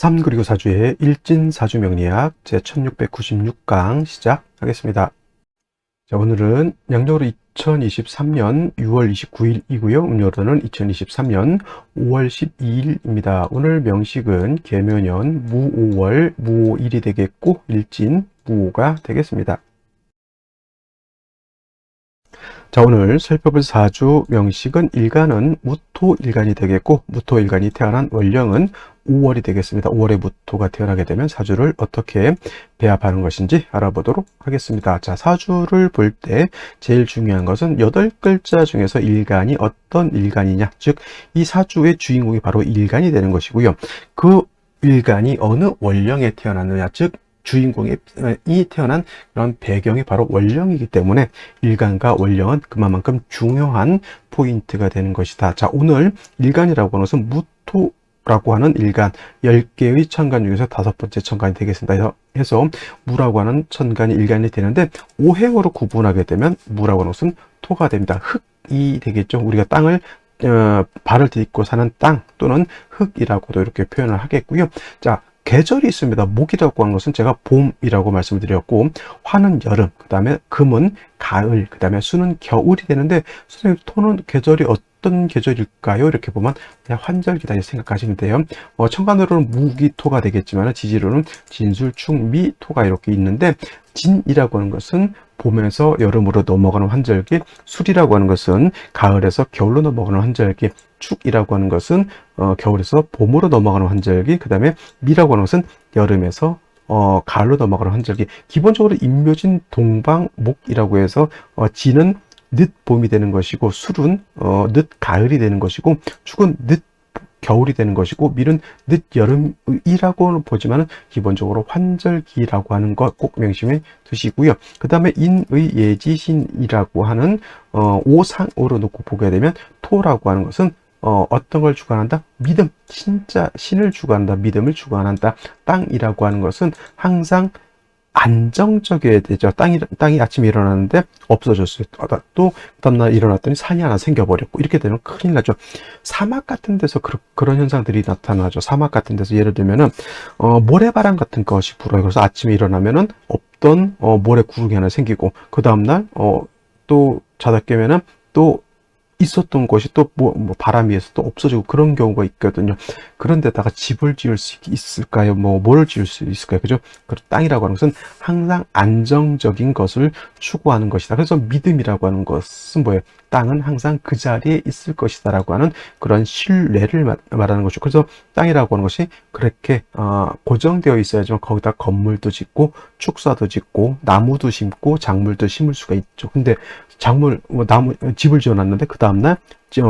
3 그리고 4주의 일진 사주명리학 제 1696강 시작하겠습니다. 자, 오늘은 양력으로 2023년 6월 29일이고요. 음력으로는 2023년 5월 12일입니다. 오늘 명식은 개묘년 무오월 무오일이 되겠고 일진 무오가 되겠습니다. 자, 오늘 살펴볼 사주 명식은 일간은 무토 일간이 되겠고 무토 일간이 태어난 월령은 5월이 되겠습니다. 5월에 무토가 태어나게 되면 사주를 어떻게 배합하는 것인지 알아보도록 하겠습니다. 자, 사주를 볼 때 제일 중요한 것은 8글자 중에서 일간이 어떤 일간이냐, 즉 이 사주의 주인공이 바로 일간이 되는 것이고요. 그 일간이 어느 월령에 태어났느냐, 즉 주인공이 태어난 그런 배경이 바로 원령이기 때문에 일간과 원령은 그만큼 중요한 포인트가 되는 것이다. 자, 오늘 일간이라고 하는 것은 무토 라고 하는 일간 10개의 천간 중에서 다섯 번째 천간이 되겠습니다. 해서 무라고 하는 천간이 일간이 되는데 오행으로 구분하게 되면 무라고 하는 것은 토가 됩니다. 흙이 되겠죠. 우리가 땅을 어, 발을 딛고 사는 땅 또는 흙이라고도 이렇게 표현을 하겠고요. 자, 계절이 있습니다. 목이라고 하는 것은 제가 봄이라고 말씀을 드렸고 화는 여름, 그 다음에 금은 가을, 그 다음에 수는 겨울이 되는데 선생님 토는 계절이 어떤 계절일까요? 이렇게 보면 그냥 환절기다 이렇게 생각하시면 돼요. 어, 천간으로는 무기토가 되겠지만 지지로는 진술, 충, 미, 토가 이렇게 있는데 진이라고 하는 것은 봄에서 여름으로 넘어가는 환절기, 술이라고 하는 것은 가을에서 겨울로 넘어가는 환절기, 축이라고 하는 것은 어, 겨울에서 봄으로 넘어가는 환절기, 그 다음에 미라고 하는 것은 여름에서 어, 가을로 넘어가는 환절기. 기본적으로 임묘진 동방 목이라고 해서 어, 지는 늦 봄이 되는 것이고 술은 어, 늦 가을이 되는 것이고 축은 늦 겨울이 되는 것이고 밀은 늦 여름이라고 보지만 기본적으로 환절기라고 하는 것 꼭 명심해 두시고요. 그 다음에 인의 예지신이라고 하는 어, 오상으로 놓고 보게 되면 토라고 하는 것은 어, 어떤 걸 주관한다? 믿음, 진짜 신을 주관한다, 믿음을 주관한다. 땅이라고 하는 것은 항상 안정적이어야 되죠. 땅이, 땅이 아침에 일어났는데 없어졌어요. 또, 그 다음날 일어났더니 산이 하나 생겨버렸고, 이렇게 되면 큰일 나죠. 사막 같은 데서 그, 런 현상들이 나타나죠. 사막 같은 데서 예를 들면은, 어, 모래바람 같은 것이 불어요. 그래서 아침에 일어나면은 없던, 어, 모래 구름이 하나 생기고, 그 다음날, 어, 또 자다 깨면은 또 있었던 곳이 또 뭐, 뭐 바람 위에서 또 없어지고 그런 경우가 있거든요. 그런데다가 집을 지을 수 있을까요? 뭐 뭐를 지을 수 있을까요? 그죠? 그 땅이라고 하는 것은 항상 안정적인 것을 추구하는 것이다. 그래서 믿음이라고 하는 것은 뭐예요? 땅은 항상 그 자리에 있을 것이다 라고 하는 그런 신뢰를 말하는 것이죠. 그래서 땅이라고 하는 것이 그렇게 어, 고정되어 있어야지만 거기다 건물도 짓고 축사도 짓고 나무도 심고 작물도 심을 수가 있죠. 근데 작물 뭐 나무 집을 지어놨는데 그 다음날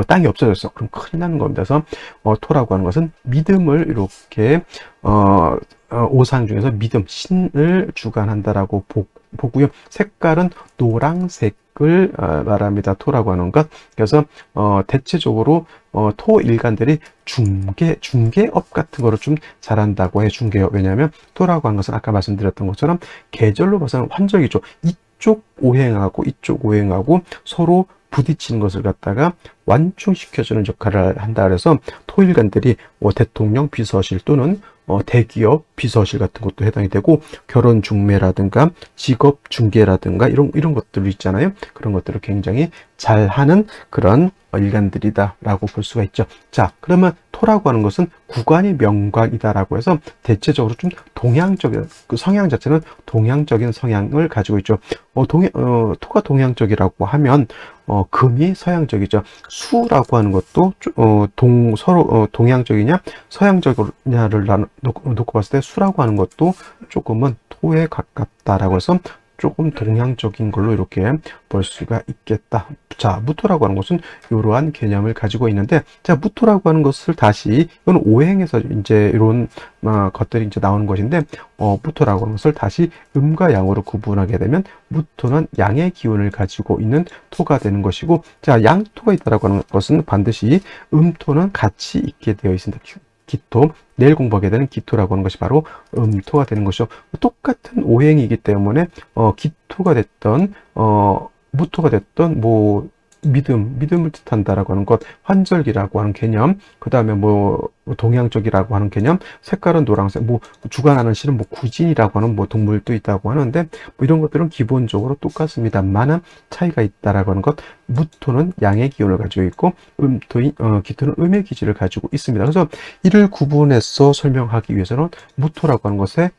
땅이 없어졌어. 그럼 큰일 나는 겁니다. 그래서 어, 토라고 하는 것은 믿음을 이렇게 어, 어, 오상 중에서 믿음, 신을 주관한다라고 보, 보고요. 색깔은 노랑색을 어, 말합니다. 토라고 하는 것. 그래서 어, 대체적으로 어, 토 일간들이 중개, 중개업 같은 거를 좀 잘한다고 해 중개업. 왜냐하면 토라고 하는 것은 아까 말씀드렸던 것처럼 계절로 봐서는 환절기죠. 이쪽 오행하고 이쪽 오행하고 서로 부딪히는 것을 갖다가 완충시켜주는 역할을 한다 그래서 토일간들이 뭐 대통령 비서실 또는 어, 대기업 비서실 같은 것도 해당이 되고 결혼 중매라든가 직업 중개라든가 이런 이런 것들 있잖아요. 그런 것들을 굉장히 잘하는 그런 일간들이다라고 볼 수가 있죠. 자, 그러면 토라고 하는 것은 구간이 명관이다라고 해서 대체적으로 좀 동양적인 그 성향 자체는 동양적인 성향을 가지고 있죠. 어, 동 어, 토가 동양적이라고 하면 어, 금이 서양적이죠. 수라고 하는 것도 어, 동 서로 어, 동양적이냐 서양적이냐를 놓고, 놓고 봤을 때 수라고 하는 것도 조금은 토에 가깝다라고 해서 조금 동양적인 걸로 이렇게 볼 수가 있겠다. 자, 무토라고 하는 것은 이러한 개념을 가지고 있는데, 자, 무토라고 하는 것을 다시, 이건 오행에서 이제 이런 어, 것들이 이제 나오는 것인데, 어, 무토라고 하는 것을 다시 음과 양으로 구분하게 되면, 무토는 양의 기운을 가지고 있는 토가 되는 것이고, 자, 양토가 있다라고 하는 것은 반드시 음토는 같이 있게 되어 있습니다. 기토, 내일 공부하게 되는 기토라고 하는 것이 바로 음토가 되는 것이죠. 똑같은 오행이기 때문에 어, 기토가 됐던 어, 무토가 됐던 뭐 믿음, 믿음을 뜻한다라고 하는 것, 환절기라고 하는 개념, 그 다음에 뭐 동양적이라고 하는 개념, 색깔은 노란색, 뭐 주관하는 실은 뭐 구진이라고 하는 뭐 동물도 있다고 하는데 뭐 이런 것들은 기본적으로 똑같습니다만은 차이가 있다라고 하는 것, 무토는 양의 기운을 가지고 있고 음토인 어, 기토는 음의 기질을 가지고 있습니다. 그래서 이를 구분해서 설명하기 위해서는 무토라고 하는 것에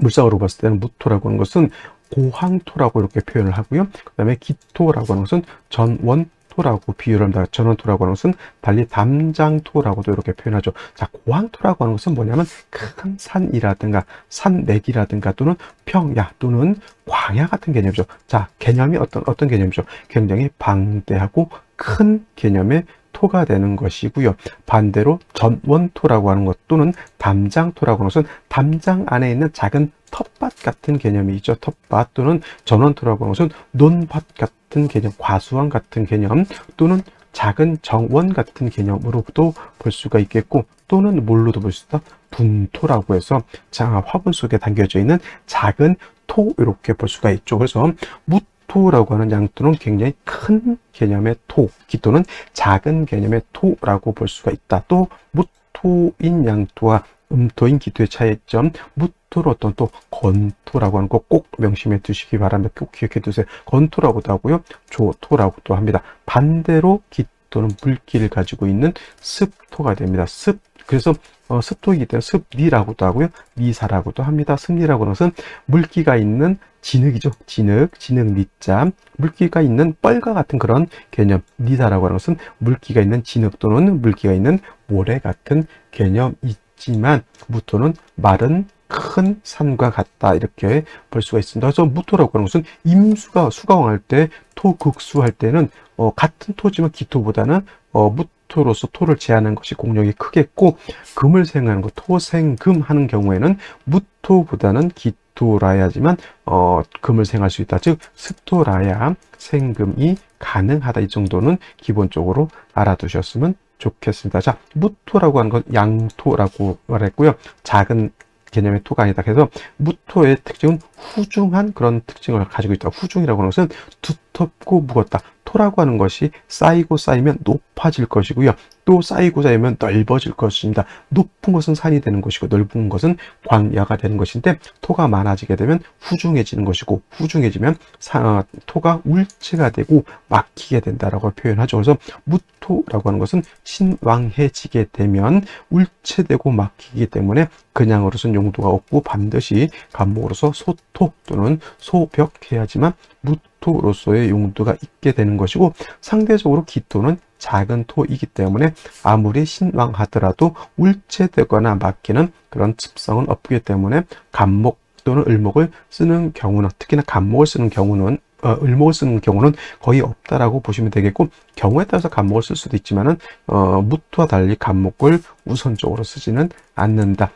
물상으로 봤을 때는 무토라고 하는 것은 고황토라고 이렇게 표현을 하고요. 그 다음에 기토라고 하는 것은 전원 토라고 비유를 합니다. 전원토라고 하는 것은 달리 담장토라고도 이렇게 표현하죠. 자, 고황토라고 하는 것은 뭐냐면 큰 산이라든가 산맥이라든가 또는 평야 또는 광야 같은 개념이죠. 자, 개념이 어떤, 어떤 개념이죠? 굉장히 방대하고 큰 개념의 토가 되는 것이고요. 반대로 전원토라고 하는 것 또는 담장토라고 하는 것은 담장 안에 있는 작은 텃밭 같은 개념이 있죠. 텃밭 또는 전원토라고 하는 것은 논밭 같은 개념, 과수원 같은 개념 또는 작은 정원 같은 개념으로도 볼 수가 있겠고 또는 뭘로도 볼 수 있다? 분토라고 해서 자 화분 속에 담겨져 있는 작은 토 이렇게 볼 수가 있죠. 그래서 무 토라고 하는 양토는 굉장히 큰 개념의 토, 기토는 작은 개념의 토라고 볼 수가 있다. 또 무토인 양토와 음토인 기토의 차이점, 무토로 어떤 또 건토라고 하는 거 꼭 명심해 두시기 바랍니다. 꼭 기억해 두세요. 건토라고도 하고요. 조토라고도 합니다. 반대로 기토는 물기를 가지고 있는 습토가 됩니다. 습, 그래서 어, 습토이기 때문에 습리라고도 하고요. 미사라고도 합니다. 습리라고 하는 것은 물기가 있는 진흙이죠. 진흙, 진흙 밑자, 물기가 있는 뻘과 같은 그런 개념. 니사라고 하는 것은 물기가 있는 진흙 또는 물기가 있는 모래 같은 개념이지만 무토는 마른 큰 산과 같다 이렇게 볼 수가 있습니다. 그래서 무토라고 하는 것은 임수가 수강할 때 토극수 할 때는 어, 같은 토지만 기토보다는 어, 무 토로서 토를 제하는 것이 공력이 크겠고 금을 생하는 것 토생금 하는 경우에는 무토보다는 기토 습토라야지만 어, 금을 생할 수 있다. 즉 습토라야 생금이 가능하다. 이 정도는 기본적으로 알아두셨으면 좋겠습니다. 자, 무토라고 하는 건 양토라고 말했고요. 작은 개념의 토가 아니다. 그래서 무토의 특징은 후중한 그런 특징을 가지고 있다. 후중이라고 하는 것은 두 텁고 무겁다. 토라고 하는 것이 쌓이고 쌓이면 높아질 것이고요. 또 쌓이고 쌓이면 넓어질 것입니다. 높은 것은 산이 되는 것이고 넓은 것은 광야가 되는 것인데 토가 많아지게 되면 후중해지는 것이고 후중해지면 사, 어, 토가 울체가 되고 막히게 된다라고 표현하죠. 그래서 무토라고 하는 것은 신왕해지게 되면 울체되고 막히기 때문에 그냥으로서는 용도가 없고 반드시 감목으로서 소토 또는 소벽해야지만 무토 로서의 용도가 있게 되는 것이고 상대적으로 기토는 작은 토이기 때문에 아무리 신왕하더라도 울체되거나 막히는 그런 습성은 없기 때문에 감목 또는 을목을 쓰는 경우는 특히나 감목을 쓰는 경우는 어, 을목을 쓰는 경우는 거의 없다라고 보시면 되겠고 경우에 따라서 감목을 쓸 수도 있지만은 어, 무토와 달리 감목을 우선적으로 쓰지는 않는다.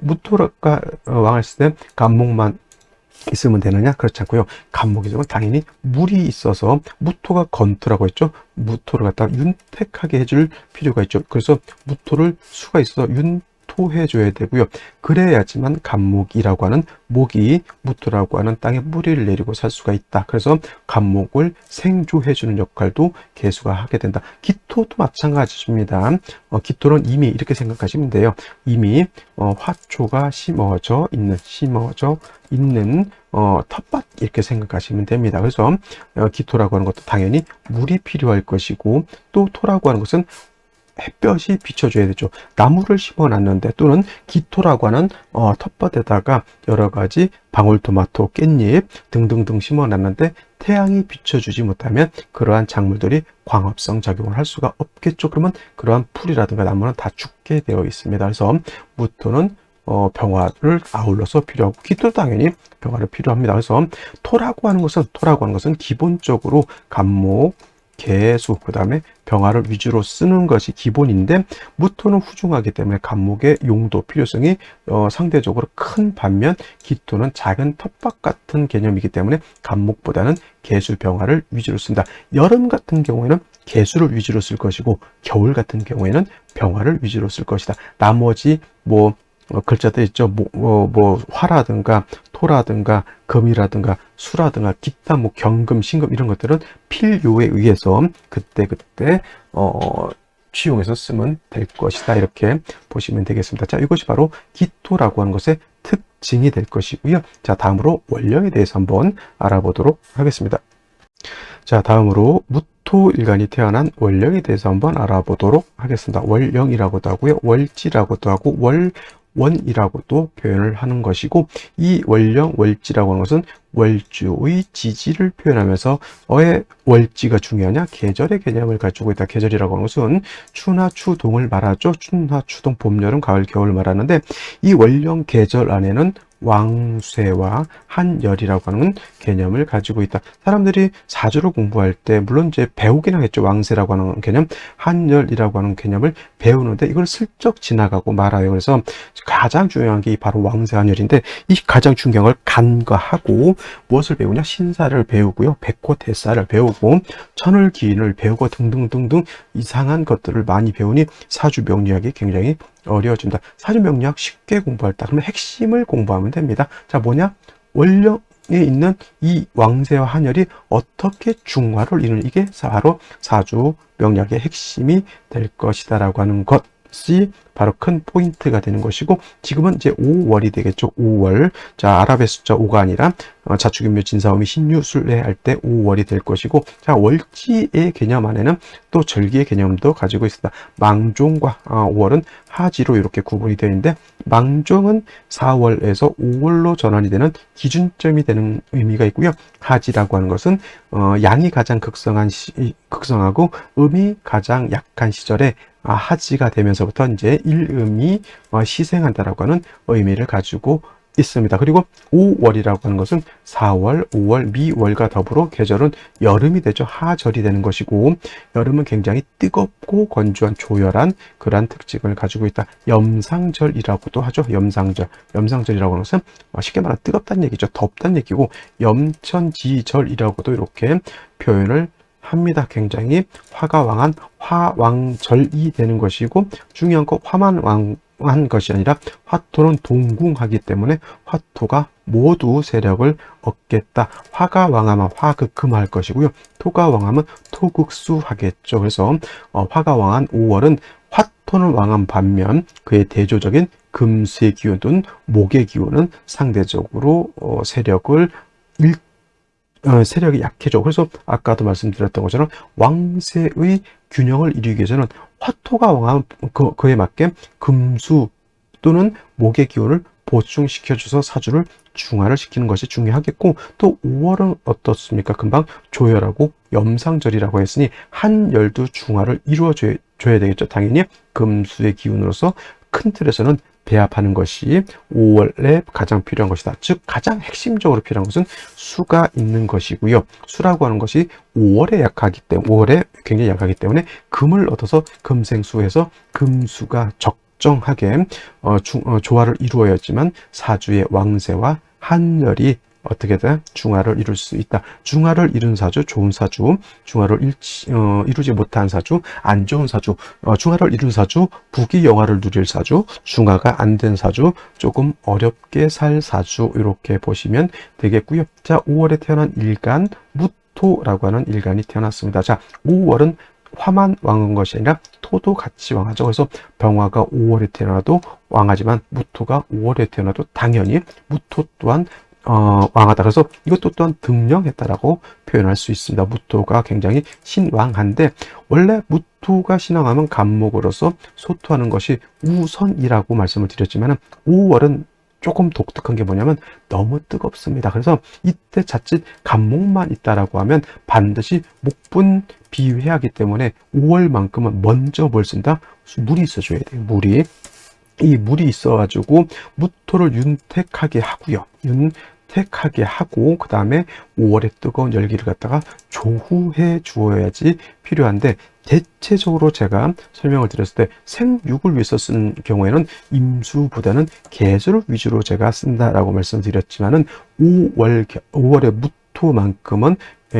무토가 어, 왕을 쓸때 감목만 있으면 되느냐? 그렇지 않고요. 간목이 면 당연히 물이 있어서 무토가 건토라고 했죠. 무토를 갖다 윤택하게 해줄 필요가 있죠. 그래서 무토를 수가 있어서 윤 토해줘야 되고요. 그래야지만 간목이라고 하는 목이 무토라고 하는 땅에 뿌리를 내리고 살 수가 있다. 그래서 간목을 생조해주는 역할도 개수가 하게 된다. 기토도 마찬가지입니다. 어, 기토는 이미 이렇게 생각하시면 돼요. 이미 어, 화초가 심어져 있는 심어져 있는 어, 텃밭 이렇게 생각하시면 됩니다. 그래서 어, 기토라고 하는 것도 당연히 물이 필요할 것이고 또 토라고 하는 것은 햇볕이 비춰줘야 되죠. 나무를 심어놨는데 또는 기토라고 하는 어, 텃밭에다가 여러 가지 방울토마토, 깻잎 등등등 심어놨는데 태양이 비춰주지 못하면 그러한 작물들이 광합성 작용을 할 수가 없겠죠. 그러면 그러한 풀이라든가 나무는 다 죽게 되어 있습니다. 그래서 무토는 어, 병화를 아울러서 필요하고 기토도 당연히 병화를 필요합니다. 그래서 토라고 하는 것은 토라고 하는 것은 기본적으로 감목, 개수, 그 다음에 병화를 위주로 쓰는 것이 기본인데 무토는 후중하기 때문에 감목의 용도, 필요성이 어, 상대적으로 큰 반면 기토는 작은 텃밭 같은 개념이기 때문에 감목보다는 개수, 병화를 위주로 쓴다. 여름 같은 경우에는 개수를 위주로 쓸 것이고 겨울 같은 경우에는 병화를 위주로 쓸 것이다. 나머지 뭐 어, 글자도 있죠. 뭐, 어, 뭐 화라든가 토라든가 금이라든가 수라든가 기타 뭐 경금, 신금 이런 것들은 필요에 의해서 그때 그때 어 취용해서 쓰면 될 것이다 이렇게 보시면 되겠습니다. 자 이것이 바로 기토라고 하는 것의 특징이 될 것이고요. 자 다음으로 원령에 대해서 한번 알아보도록 하겠습니다. 자 다음으로 무토일간이 태어난 원령에 대해서 한번 알아보도록 하겠습니다. 월령이라고도 하고요. 월지라고도 하고 월 원이라고도 표현을 하는 것이고 이 월령 월지라고 하는 것은 월주의 지지를 표현하면서 어의 월지가 중요하냐 계절의 개념을 가지고 있다 계절이라고 하는 것은 추나 추동을 말하죠 추나 추동 봄 여름 가을 겨울 말하는데 이 월령 계절 안에는 왕쇠와 한열이라고 하는 개념을 가지고 있다. 사람들이 사주를 공부할 때 물론 이제 배우긴 하겠죠. 왕쇠라고 하는 개념, 한열이라고 하는 개념을 배우는데 이걸 슬쩍 지나가고 말아요. 그래서 가장 중요한 게 바로 왕쇠 한열인데 이 가장 걸 간과하고 무엇을 배우냐? 신사를 배우고요. 백호 대사를 배우고 천을 기인을 배우고 등등등등 이상한 것들을 많이 배우니 사주 명리학이 굉장히 어려워진다. 사주 명리학 쉽게 공부할 때 그러면 핵심을 공부하면 됩니다. 자, 뭐냐? 원령에 있는 이 왕세와 한열이 어떻게 중화를 이루는 이게 바로 사주 명리학의 핵심이 될 것이다라고 하는 것 이 바로 큰 포인트가 되는 것이고 지금은 이제 5월이 되겠죠. 5월. 자, 아랍의 숫자 5가 아니라 어, 자축인묘 진사음이 신유술래 할때 5월이 될 것이고 자, 월지의 개념 안에는 또 절기의 개념도 가지고 있습니다. 망종과 어, 5월은 하지로 이렇게 구분이 되어 있는데 망종은 4월에서 5월로 전환이 되는 기준점이 되는 의미가 있고요. 하지라고 하는 것은 어, 양이 가장 극성한 시, 극성하고 음이 가장 약한 시절에 아, 하지가 되면서부터 이제 일음이 어, 희생한다라고 하는 의미를 가지고 있습니다. 그리고 5월이라고 하는 것은 4월, 5월, 미월과 더불어 계절은 여름이 되죠. 하절이 되는 것이고 여름은 굉장히 뜨겁고 건조한 조열한 그러한 특징을 가지고 있다. 염상절이라고도 하죠. 염상절. 염상절이라고 하는 것은 쉽게 말하면 뜨겁다는 얘기죠. 덥다는 얘기고 염천지절이라고도 이렇게 표현을 합니다. 굉장히 화가 왕한 화왕절이 되는 것이고 중요한 거 화만 왕한 것이 아니라 화토는 동궁하기 때문에 화토가 모두 세력을 얻겠다. 화가 왕하면 화극금할 것이고요. 토가 왕하면 토극수 하겠죠. 그래서 어, 화가 왕한 5월은 화토는 왕한 반면 그의 대조적인 금수의 기운 또는 목의 기운은 상대적으로 어, 세력을 잃 어, 세력이 약해져. 그래서 아까도 말씀드렸던 것처럼 왕세의 균형을 이루기 위해서는 화토가 왕하면 그, 그에 맞게 금수 또는 목의 기운을 보충시켜줘서 사주를 중화를 시키는 것이 중요하겠고 또 5월은 어떻습니까? 금방 조열하고 염상절이라고 했으니 한열도 중화를 이루어줘야 되겠죠. 당연히 금수의 기운으로서 큰 틀에서는 배합하는 것이 5월에 가장 필요한 것이다. 즉 가장 핵심적으로 필요한 것은 수가 있는 것이고요. 수라고 하는 것이 5월에 약하기 때문에 5월에 굉장히 약하기 때문에 금을 얻어서 금생수해서 금수가 적정하게 어, 주, 어, 조화를 이루어야지만 사주의 왕세와 한열이 어떻게든 중화를 이룰 수 있다. 중화를 이룬 사주, 좋은 사주, 중화를 일치, 어, 이루지 못한 사주, 안 좋은 사주, 어, 중화를 이룬 사주, 부귀 영화를 누릴 사주, 중화가 안 된 사주, 조금 어렵게 살 사주 이렇게 보시면 되겠고요. 자, 5월에 태어난 일간 무토라고 하는 일간이 태어났습니다. 자, 5월은 화만 왕한 것이 아니라 토도 같이 왕하죠. 그래서 병화가 5월에 태어나도 왕하지만 무토가 5월에 태어나도 당연히 무토 또한 어, 왕하다. 그래서 이것도 또한 등령했다라고 표현할 수 있습니다. 무토가 굉장히 신왕한데 원래 무토가 신왕하면 간목으로서 소토하는 것이 우선이라고 말씀을 드렸지만 5월은 조금 독특한 게 뭐냐면 너무 뜨겁습니다. 그래서 이때 자칫 간목만 있다라고 하면 반드시 목분 비회하기 때문에 5월만큼은 먼저 뭘 쓴다? 물이 있어줘야 돼요. 물이. 이 물이 있어가지고 무토를 윤택하게 하고요. 윤 택하게 하고 그 다음에 5월에 뜨거운 열기를 갖다가 조후해 주어야지 필요한데 대체적으로 제가 설명을 드렸을 때 생육을 위해서 쓰는 경우에는 임수보다는 개수를 위주로 제가 쓴다라고 말씀드렸지만은 5월 5월의 무토만큼은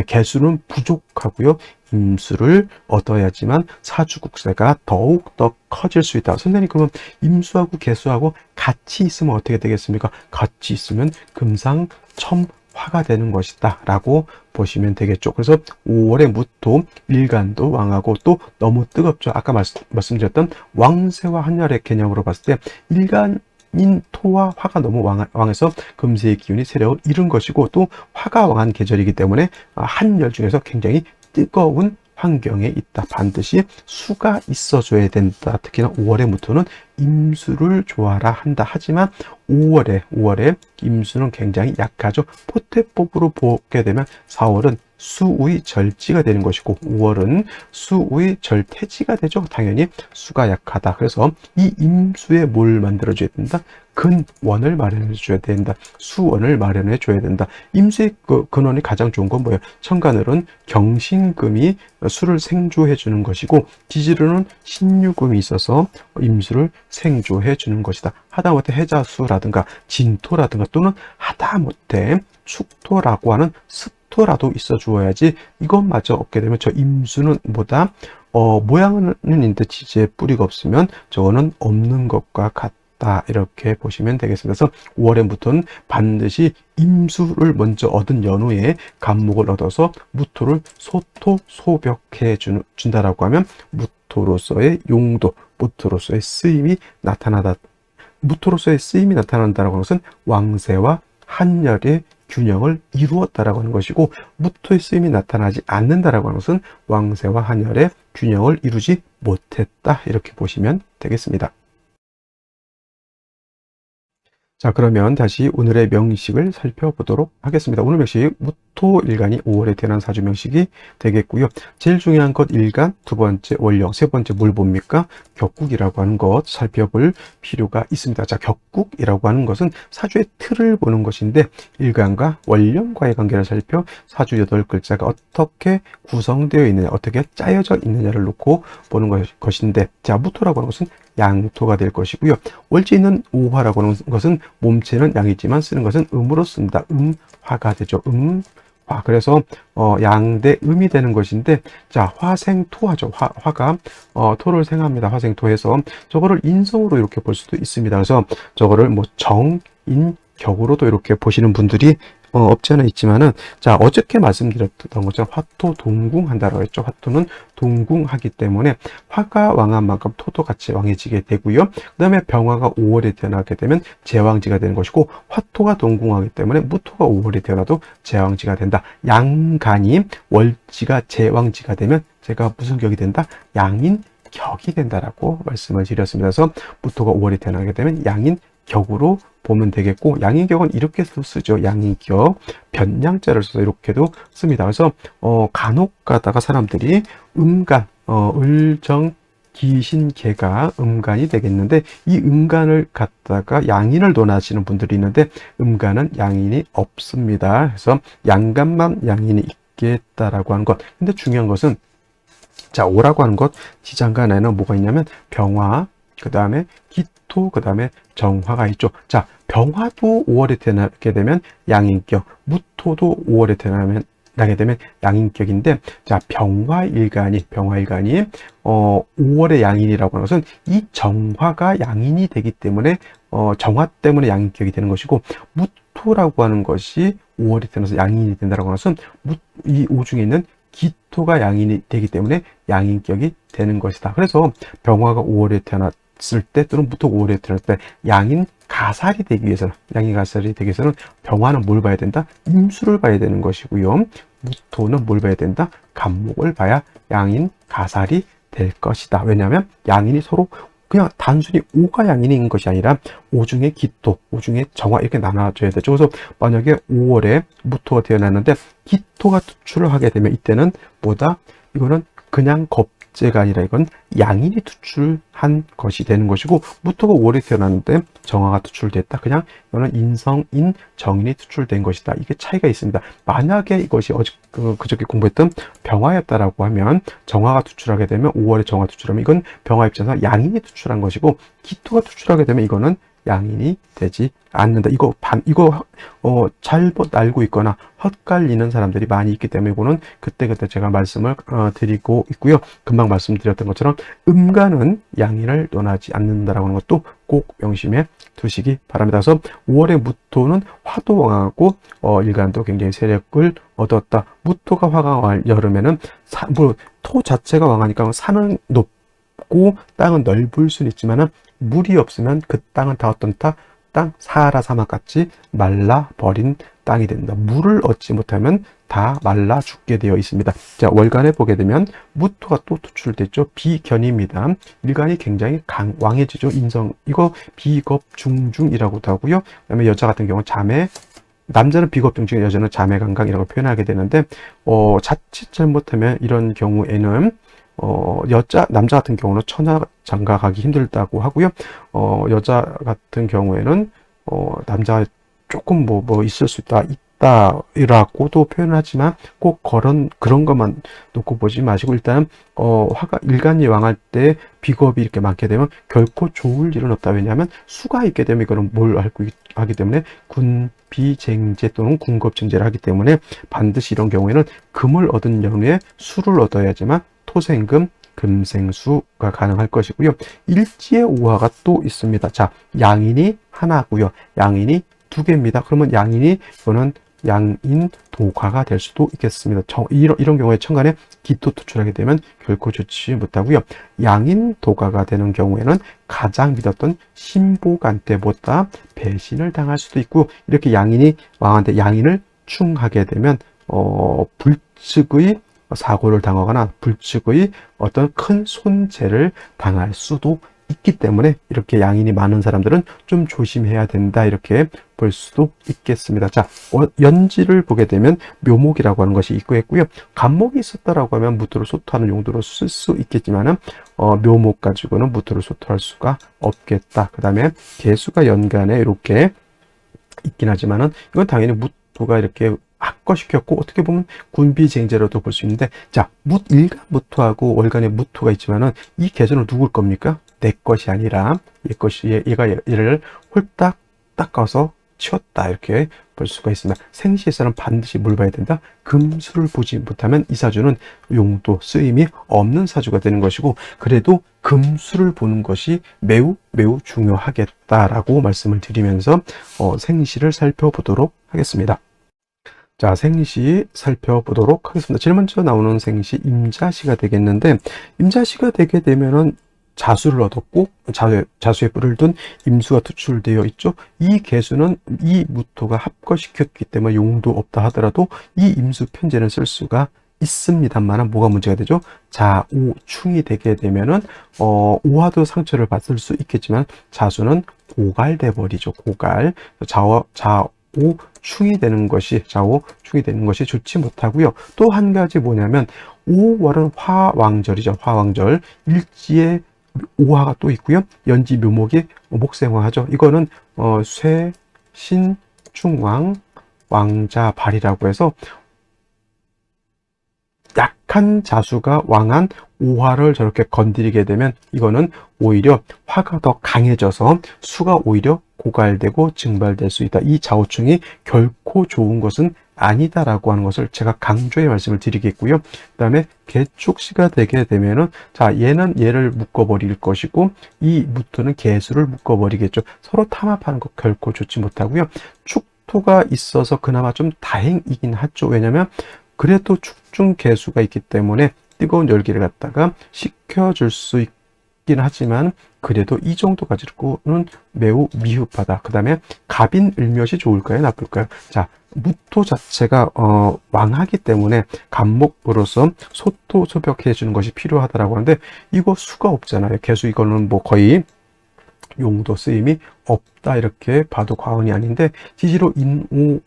개수는 부족하고요. 임수를 얻어야지만 사주국세가 더욱 더 커질 수 있다. 선생님 그러면 임수하고 개수하고 같이 있으면 어떻게 되겠습니까? 같이 있으면 금상첨 화가 되는 것이다 라고 보시면 되겠죠. 그래서 5월의 무토 일간도 왕하고 또 너무 뜨겁죠. 아까 말씀, 말씀드렸던 왕세와 한열의 개념으로 봤을 때 일간 인 토와 화가 너무 왕, 왕해서 금세의 기운이 세력을 잃은 것이고 또 화가 왕한 계절이기 때문에 아, 한열 중에서 굉장히 뜨거운 환경에 있다. 반드시 수가 있어줘야 된다. 특히나 5월의 무토는 임수를 좋아라 한다. 하지만 5월에 5월에 임수는 굉장히 약하죠. 포태법으로 보게 되면 4월은 수의 절지가 되는 것이고 5월은 수의 절태지가 되죠. 당연히 수가 약하다. 그래서 이 임수에 뭘 만들어줘야 된다? 근원을 마련해 줘야 된다. 수원을 마련해 줘야 된다. 임수의 그 근원이 가장 좋은 건 뭐예요? 천간을은 경신금이 수를 생조해 주는 것이고 지지르는 신유금이 있어서 임수를 생조해 주는 것이다. 하다못해 해자수라든가 진토라든가 또는 하다못해 축토라고 하는 습토라도 있어 주어야지 이것마저 얻게 되면 저 임수는 뭐다? 어, 모양은 있는데 지지에 뿌리가 없으면 저거는 없는 것과 같다. 이렇게 보시면 되겠습니다. 그래서 5월에부터는 반드시 임수를 먼저 얻은 연후에 간목을 얻어서 무토를 소토 소벽해 준, 준다라고 하면 무토로서의 용도, 무토로서의 쓰임이 나타나다. 무토로서의 쓰임이 나타난다라고 하는 것은 왕세와 한열의 균형을 이루었다라고 하는 것이고 무토의 쓰임이 나타나지 않는다라고 하는 것은 왕세와 한열의 균형을 이루지 못했다 이렇게 보시면 되겠습니다. 자, 그러면 다시 오늘의 명식을 살펴보도록 하겠습니다. 오늘 명식, 무토 일간이 5월에 태어난 사주 명식이 되겠고요. 제일 중요한 것 일간, 두 번째 월령, 세 번째 뭘 봅니까? 격국이라고 하는 것 살펴볼 필요가 있습니다. 자, 격국이라고 하는 것은 사주의 틀을 보는 것인데 일간과 월령과의 관계를 살펴 사주 여덟 글자가 어떻게 구성되어 있느냐, 어떻게 짜여져 있느냐를 놓고 보는 것인데 자, 무토라고 하는 것은 양토가 될 것이고요. 월지는 오화라고 하는 것은 몸체는 양이지만 쓰는 것은 음으로 씁니다. 음 화가 되죠. 음 화. 그래서 어, 양대 음이 되는 것인데 자 화생토하죠. 화, 화가 어, 토를 생합니다. 화생토해서 저거를 인성으로 이렇게 볼 수도 있습니다. 그래서 저거를 뭐 정인 격으로도 이렇게 보시는 분들이 어, 없지 않아 있지만은 자 어저께 말씀드렸던 것처럼 화토 동궁한다라고 했죠. 화토는 동궁하기 때문에 화가 왕한 만큼 토도 같이 왕해지게 되고요. 그 다음에 병화가 5월에 태어나게 되면 제왕지가 되는 것이고 화토가 동궁하기 때문에 무토가 5월에 태어나도 제왕지가 된다. 양간이 월지가 제왕지가 되면 제가 무슨 격이 된다? 양인 격이 된다라고 말씀을 드렸습니다. 그래서 무토가 5월에 태어나게 되면 양인 격으로 보면 되겠고 양인격은 이렇게도 쓰죠. 양인격 변양자를 써서 이렇게도 씁니다. 그래서 어, 간혹 가다가 사람들이 음간 어, 을정 기신개가 음간이 되겠는데 이 음간을 갖다가 양인을 논하시는 분들이 있는데 음간은 양인이 없습니다. 그래서 양간만 양인이 있겠다라고 하는 것. 근데 중요한 것은 자 오라고 하는 것 지장간에는 뭐가 있냐면 병화 그 다음에 기 토, 그 다음에 정화가 있죠. 자, 병화도 5월에 태어나게 되면 양인격, 무토도 5월에 태어나면 나게 되면 양인격인데 자 병화일간이 병화일간이 어 5월의 양인이라고 하는 것은 이 정화가 양인이 되기 때문에 어 정화 때문에 양인격이 되는 것이고 무토라고 하는 것이 5월에 태어나서 양인이 된다라고 하는 것은 이 오중에 있는 기토가 양인이 되기 때문에 양인격이 되는 것이다. 그래서 병화가 5월에 태어났 있을 때 또는 무토 5월에 들을 때 양인 가살이 되기 위해서는 양인 가살이 되기 위해서는 병화는 뭘 봐야 된다? 임수를 봐야 되는 것이고요. 무토는 뭘 봐야 된다? 간목을 봐야 양인 가살이 될 것이다. 왜냐하면 양인이 서로 그냥 단순히 오가 양인인 것이 아니라 오중의 기토, 오중의 정화 이렇게 나눠져야 되죠. 그래서 만약에 5월에 무토가 태어났는데 기토가 투출을 하게 되면 이때는 뭐다? 이거는 그냥 겁값 제가 아니라 이건 양인이 투출한 것이 되는 것이고 무토가 5월에 태어났는데 정화가 투출됐다. 그냥 이거는 인성인 정인이 투출된 것이다. 이게 차이가 있습니다. 만약에 이것이 어저 그, 그저께 공부했던 병화였다라고 하면 정화가 투출하게 되면 5월에 정화 투출하면 이건 병화 입장에서 양인이 투출한 것이고 기토가 투출하게 되면 이거는 양인이 되지 않는다. 이거 반 이거 어 잘못 알고 있거나 헛갈리는 사람들이 많이 있기 때문에 이거는 그때그때 제가 말씀을 어, 드리고 있고요. 금방 말씀드렸던 것처럼 음간은 양인을 논하지 않는다라고 하는 것도 꼭 명심해 두시기 바랍니다. 그래서 5월의 무토는 화도 왕하고 어, 일간도 굉장히 세력을 얻었다. 무토가 화강할 여름에는 사, 뭐, 토 자체가 왕하니까 산은 높 고 땅은 넓을 수는 있지만은 물이 없으면 그 땅은 다 어떤 타? 땅 사하라 사막 같이 말라 버린 땅이 된다. 물을 얻지 못하면 다 말라 죽게 되어 있습니다. 자, 월간에 보게 되면 무토가 또 투출됐죠. 비견입니다. 일간이 굉장히 강, 왕해지죠. 인성. 이거 비겁 중중이라고도 하고요. 그다음에 여자 같은 경우 자매 남자는 비겁 중중, 여자는 자매 강강이라고 표현하게 되는데 어, 자칫 잘못하면 이런 경우에는 어, 여자, 남자 같은 경우는 천하 장가 가기 힘들다고 하고요. 어, 여자 같은 경우에는, 어, 남자 조금 뭐, 뭐 있을 수 있다, 있다라고도 표현하지만 꼭 그런, 그런 것만 놓고 보지 마시고 일단은, 어, 화가, 일간이 왕할 때 비겁이 이렇게 많게 되면 결코 좋을 일은 없다. 왜냐하면 수가 있게 되면 이거는 뭘 알고 있- 하기 때문에 군, 비쟁제 또는 군겁증제를 하기 때문에 반드시 이런 경우에는 금을 얻은 연후에 수를 얻어야지만 토생금, 금생수가 가능할 것이고요. 일지의 오화가 또 있습니다. 자, 양인이 하나고요. 양인이 두 개입니다. 그러면 양인이 이거는 양인 도가가 될 수도 있겠습니다. 저, 이런, 이런 경우에 천간에 기토 투출하게 되면 결코 좋지 못하고요. 양인 도가가 되는 경우에는 가장 믿었던 신보간 때보다 배신을 당할 수도 있고 이렇게 양인이 왕한테 양인을 충하게 되면 어, 불측의 사고를 당하거나 불측의 어떤 큰 손재를 당할 수도 있기 때문에 이렇게 양인이 많은 사람들은 좀 조심해야 된다 이렇게 볼 수도 있겠습니다. 자 어, 연지를 보게 되면 묘목이라고 하는 것이 있고 있고요. 간목이 있었다라고 하면 무토를 소토하는 용도로 쓸 수 있겠지만은 어, 묘목 가지고는 무토를 소토할 수가 없겠다. 그 다음에 개수가 연간에 이렇게 있긴 하지만은 이건 당연히 무토가 이렇게 합거시켰고 어떻게 보면 군비쟁제로도 볼 수 있는데 자 무, 일간 무토하고 월간의 무토가 있지만은 이 계절은 누굴 겁니까? 내 것이 아니라 얘 것이 얘, 얘가 얘를 홀딱 닦아서 치웠다 이렇게 볼 수가 있습니다. 생시에서는 반드시 뭘 봐야 된다? 금수를 보지 못하면 이 사주는 용도 쓰임이 없는 사주가 되는 것이고 그래도 금수를 보는 것이 매우 매우 중요하겠다라고 말씀을 드리면서 어, 생시를 살펴보도록 하겠습니다. 자, 생시 살펴보도록 하겠습니다. 제일 먼저 나오는 생시 임자시가 되겠는데, 임자시가 되게 되면은 자수를 얻었고, 자수, 자수의 뿔을 둔 임수가 투출되어 있죠. 이 개수는 이 무토가 합거시켰기 때문에 용도 없다 하더라도 이 임수 편제는 쓸 수가 있습니다만 뭐가 문제가 되죠? 자오충이 되게 되면은 어 오화도 상처를 받을 수 있겠지만 자수는 고갈돼 버리죠. 고갈. 자오 자 오 충이 되는 것이 좌우 충이 되는 것이 좋지 못하고요. 또 한 가지 뭐냐면 5월은 화왕절이죠. 화왕절 일지에 오화가 또 있고요. 연지 묘목이 목생화하죠. 이거는 어, 쇠, 신, 중왕, 왕자, 발이라고 해서 약한 자수가 왕한 오화를 저렇게 건드리게 되면 이거는 오히려 화가 더 강해져서 수가 오히려 고갈되고 증발될 수 있다. 이 좌우충이 결코 좋은 것은 아니다라고 하는 것을 제가 강조의 말씀을 드리겠고요. 그 다음에 개축시가 되게 되면은 자 얘는 얘를 묶어버릴 것이고 이 무토는 개수를 묶어버리겠죠. 서로 탐합하는 것 결코 좋지 못하고요. 축토가 있어서 그나마 좀 다행이긴 하죠. 왜냐면 그래도 축중 개수가 있기 때문에 뜨거운 열기를 갖다가 식혀줄 수 있긴 하지만 그래도 이 정도 가지고는 매우 미흡하다. 그 다음에 갑인 을묘시 좋을까요? 나쁠까요? 자, 무토 자체가 어, 왕하기 때문에 간목으로서 소토 소벽해 주는 것이 필요하다라고 하는데 이거 수가 없잖아요. 개수 이거는 뭐 거의 용도 쓰임이 없다 이렇게 봐도 과언이 아닌데 지지로 인오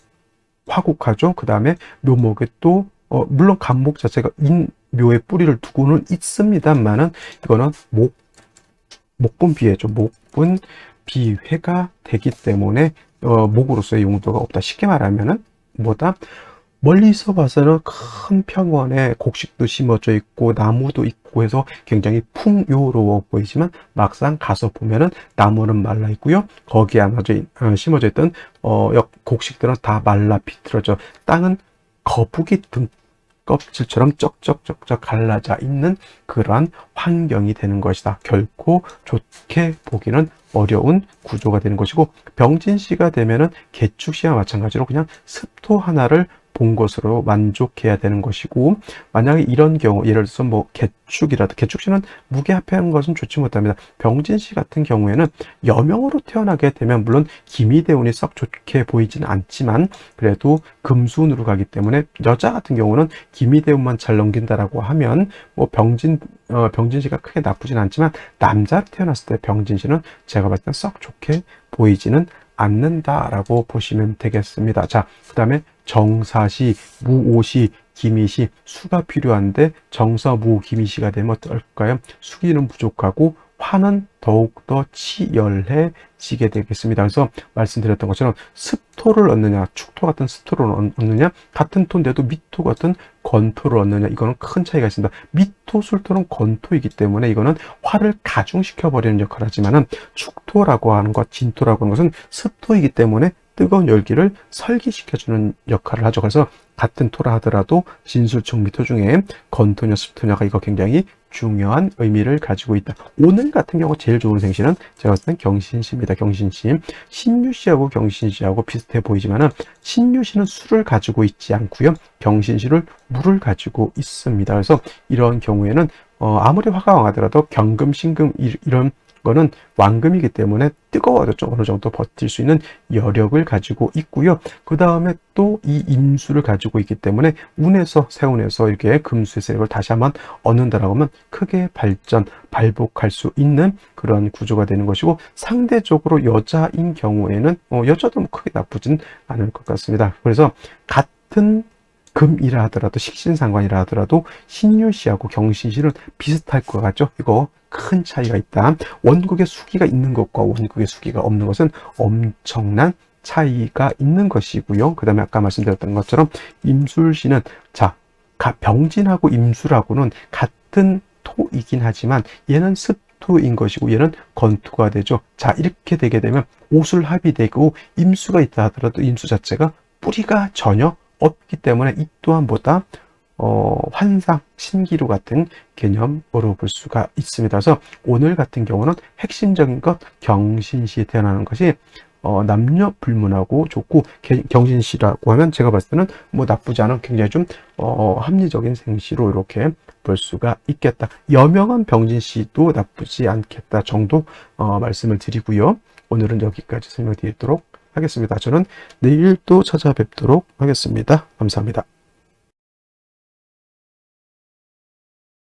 화국하죠. 그 다음에 묘목에 또 어, 물론 간목 자체가 인묘의 뿌리를 두고는 있습니다만은 이거는 목 목분 비회죠. 목분 비회가 되기 때문에 어, 목으로서의 용도가 없다. 쉽게 말하면은 뭐다 멀리서 봐서는 큰 평원에 곡식도 심어져 있고 나무도 있고 해서 굉장히 풍요로워 보이지만 막상 가서 보면은 나무는 말라 있고요. 거기에 있- 어, 심어져 있던 어, 역- 곡식들은 다 말라 비틀어져 땅은 거북이 등 껍질처럼 쩍쩍쩍쩍 갈라져 있는 그러한 환경이 되는 것이다. 결코 좋게 보기는 어려운 구조가 되는 것이고 병진시가 되면은 개축시와 마찬가지로 그냥 습토 하나를 본 것으로 만족해야 되는 것이고 만약에 이런 경우 예를 들어서 뭐 개축이라도 개축시는 무게 합해하는 것은 좋지 못합니다. 병진시 같은 경우에는 여명으로 태어나게 되면 물론 기미대운이 썩 좋게 보이지는 않지만 그래도 금수운으로 가기 때문에 여자 같은 경우는 기미대운만 잘 넘긴다라고 하면 뭐 병진 어, 병진시가 크게 나쁘진 않지만 남자 태어났을 때 병진시는 제가 봤을 때 썩 좋게 보이지는 않는다라고 보시면 되겠습니다. 자, 그 다음에 정사시, 무오시, 기미시, 수가 필요한데 정사, 무, 기미시가 되면 어떨까요? 수기는 부족하고 화는 더욱더 치열해지게 되겠습니다. 그래서 말씀드렸던 것처럼 습토를 얻느냐, 축토 같은 습토를 얻- 얻느냐, 같은 토인데도 미토 같은 건토를 얻느냐, 이거는 큰 차이가 있습니다. 미토, 술토는 건토이기 때문에 이거는 화를 가중시켜 버리는 역할을 하지만은 축토라고 하는 것, 진토라고 하는 것은 습토이기 때문에 뜨거운 열기를 설기시켜주는 역할을 하죠. 그래서 같은 토라 하더라도 진술총 미토 중에 건토냐 습토냐가 이거 굉장히 중요한 의미를 가지고 있다. 오늘 같은 경우 제일 좋은 생신은 제가 봤을 땐 경신시입니다. 경신시. 신유시하고 경신시하고 비슷해 보이지만은 신유시는 술을 가지고 있지 않고요. 경신시를 물을 가지고 있습니다. 그래서 이런 경우에는 어, 아무리 화가 강하더라도 경금, 신금 이- 이 런 거는 왕금이기 때문에 뜨거워도 좀 어느 정도 버틸 수 있는 여력을 가지고 있고요. 그 다음에 또 이 임수를 가지고 있기 때문에 운에서 세운에서 이렇게 금수의 세력을 다시 한번 얻는다라고 하면 크게 발전, 발복할 수 있는 그런 구조가 되는 것이고 상대적으로 여자인 경우에는 어, 여자도 뭐 크게 나쁘진 않을 것 같습니다. 그래서 같은 금이라 하더라도 식신상관이라 하더라도 신유시하고 경신시는 비슷할 것 같죠? 이거 큰 차이가 있다. 원국의 수기가 있는 것과 원국의 수기가 없는 것은 엄청난 차이가 있는 것이고요. 그 다음에 아까 말씀드렸던 것처럼 임술시는 자, 가- 병진하고 임술하고는 같은 토이긴 하지만 얘는 습토인 것이고 얘는 건토가 되죠. 자, 이렇게 되게 되면 오술합이 되고 임수가 있다 하더라도 임수 자체가 뿌리가 전혀 없기 때문에 이 또한 보다 어, 환상, 신기루 같은 개념으로 볼 수가 있습니다. 그래서 오늘 같은 경우는 핵심적인 것 경신시에 태어나는 것이 어, 남녀 불문하고 좋고 개- 경신시라고 하면 제가 봤을 때는 뭐 나쁘지 않은 굉장히 좀 어, 합리적인 생시로 이렇게 볼 수가 있겠다. 여명한 병진시도 나쁘지 않겠다 정도 어, 말씀을 드리고요. 오늘은 여기까지 설명드리도록 하겠습니다. 저는 내일 또 찾아뵙도록 하겠습니다. 감사합니다.